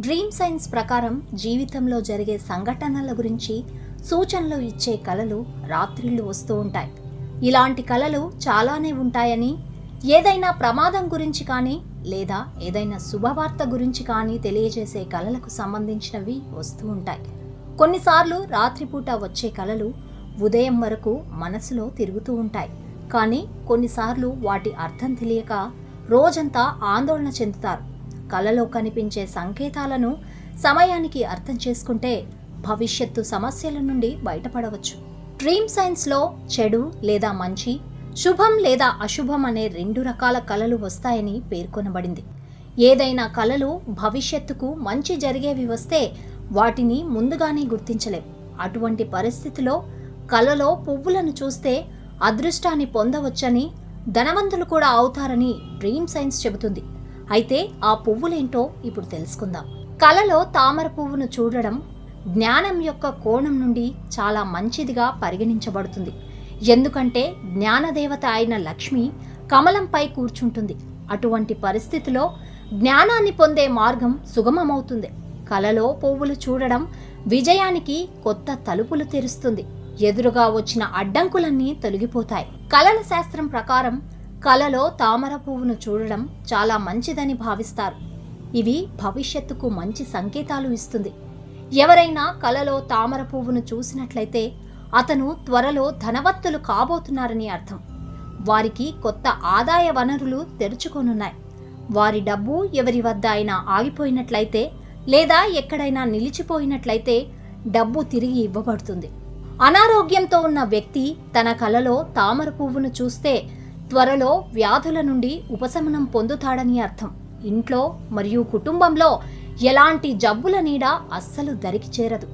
Dream science ప్రకారం జీవితంలో జరిగే సంఘటనల గురించి సూచనలు ఇచ్చే కళలు రాత్రిళ్ళు వస్తూ ఉంటాయి. ఇలాంటి కళలు చాలానే ఉంటాయని ఏదైనా ప్రమాదం గురించి కానీ లేదా ఏదైనా శుభవార్త గురించి కానీ తెలియజేసే కళలకు సంబంధించినవి వస్తూ ఉంటాయి. కొన్నిసార్లు రాత్రిపూట వచ్చే కళలు ఉదయం వరకు మనసులో తిరుగుతూ ఉంటాయి. కానీ కొన్నిసార్లు వాటి అర్థం తెలియక రోజంతా ఆందోళన చెందుతారు. కలలో కనిపించే సంకేతాలను సమయానికి అర్థం చేసుకుంటే భవిష్యత్తు సమస్యల నుండి బయటపడవచ్చు. డ్రీమ్ సైన్స్లో చెడు లేదా మంచి శుభం లేదా అశుభం అనే రెండు రకాల కళలు వస్తాయని పేర్కొనబడింది. ఏదైనా కళలు భవిష్యత్తుకు మంచి జరిగేవి వస్తే వాటిని ముందుగానే గుర్తించలేం. అటువంటి పరిస్థితిలో కలలో పువ్వులను చూస్తే అదృష్టాన్ని పొందవచ్చని ధనవంతులు కూడా అవుతారని డ్రీమ్ సైన్స్ చెబుతుంది. అయితే ఆ పువ్వులేంటో ఇప్పుడు తెలుసుకుందాం. కలలో తామర పువ్వును చూడడం జ్ఞానం యొక్క కోణం నుండి చాలా మంచిదిగా పరిగణించబడుతుంది. ఎందుకంటే జ్ఞానదేవత అయిన లక్ష్మి కమలంపై కూర్చుంటుంది. అటువంటి పరిస్థితిలో జ్ఞానాన్ని పొందే మార్గం సుగమమవుతుంది. కలలో పువ్వులు చూడడం విజయానికి కొత్త తలుపులు తెరుస్తుంది. ఎదురుగా వచ్చిన అడ్డంకులన్నీ తొలగిపోతాయి. కళల శాస్త్రం ప్రకారం కలలో తామర పువ్వును చూడడం చాలా మంచిదని భావిస్తారు. ఇవి భవిష్యత్తుకు మంచి సంకేతాలు ఇస్తుంది. ఎవరైనా కలలో తామర పువ్వును చూసినట్లయితే అతను త్వరలో ధనవత్తులు కాబోతున్నారని అర్థం. వారికి కొత్త ఆదాయ వనరులు తెరుచుకోనున్నాయి. వారి డబ్బు ఎవరి వద్ద అయినా ఆగిపోయినట్లయితే లేదా ఎక్కడైనా నిలిచిపోయినట్లయితే డబ్బు తిరిగి ఇవ్వబడుతుంది. అనారోగ్యంతో ఉన్న వ్యక్తి తన కలలో తామర పువ్వును చూస్తే త్వరలో వ్యాధుల నుండి ఉపశమనం పొందుతాడని అర్థం. ఇంట్లో మరియు కుటుంబంలో ఎలాంటి జబ్బుల నీడ అస్సలు దరికి చేరదు.